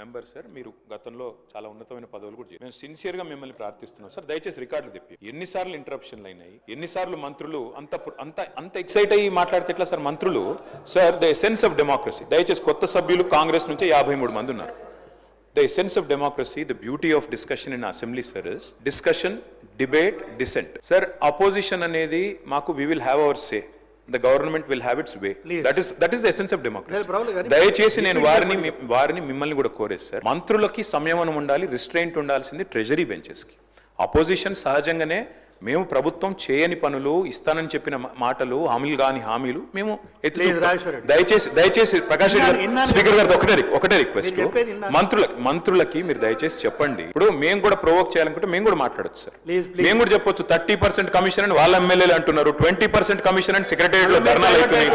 Member sir మీరు గతంలో చాలా ఉన్నతమైన పదవులు కూడా మేము సిన్సియర్గా మిమ్మల్ని ప్రార్థిస్తున్నాం. సార్ దయచేసి రికార్డులు తెప్పి. ఎన్నిసార్లు ఇంటరప్షన్లు అయినాయి? ఎన్నిసార్లు మంత్రులు? అంత అంత అంత ఎక్సైట్ అయ్యి మాట్లాడితే ఎట్లా సార్ మంత్రులు? Sir the essence of democracy. దయచేసి కొత్త సభ్యులు కాంగ్రెస్ నుంచి యాభై మూడు మంది ఉన్నారు. The sense of democracy the beauty of discussion in assembly sir discussion debate dissent. Sir opposition అనేది మాకు we will have our say. The government will have its way. Please. That is that is the essence of democracy. లేదు, రాహుల్ గారు, దయచేసి నేను వారిని వారిని మిమ్మల్ని కూడా కోరేది సార్ మంత్రులకి సంయమనం ఉండాలి రిస్ట్రెయింట్ ఉండాల్సింది ట్రెజరీ బెంచెస్కి అపోజిషన్ సహజంగానే మేము ప్రభుత్వం చేయని పనులు ఇస్తానని చెప్పిన మాటలు హామీలు కాని హామీలు మేము. దయచేసి దయచేసి ప్రకాష్ రెడ్డి. స్పీకర్ గారు ఒకటే ఒకటే రిక్వెస్ట్. మంత్రులకి మంత్రులకి మీరు దయచేసి చెప్పండి ఇప్పుడు మేము కూడా ప్రొవోక్ చేయాలనుకుంటే మేము కూడా మాట్లాడొచ్చు సార్. మేము కూడా చెప్పొచ్చు థర్టీ పర్సెంట్ కమిషన్ అని వాళ్ళ ఎమ్మెల్యేలు అంటున్నారు ట్వంటీ పర్సెంట్ కమిషన్ అని సెక్రటేరియట్లో ధర్నాలు అవుతున్నాయి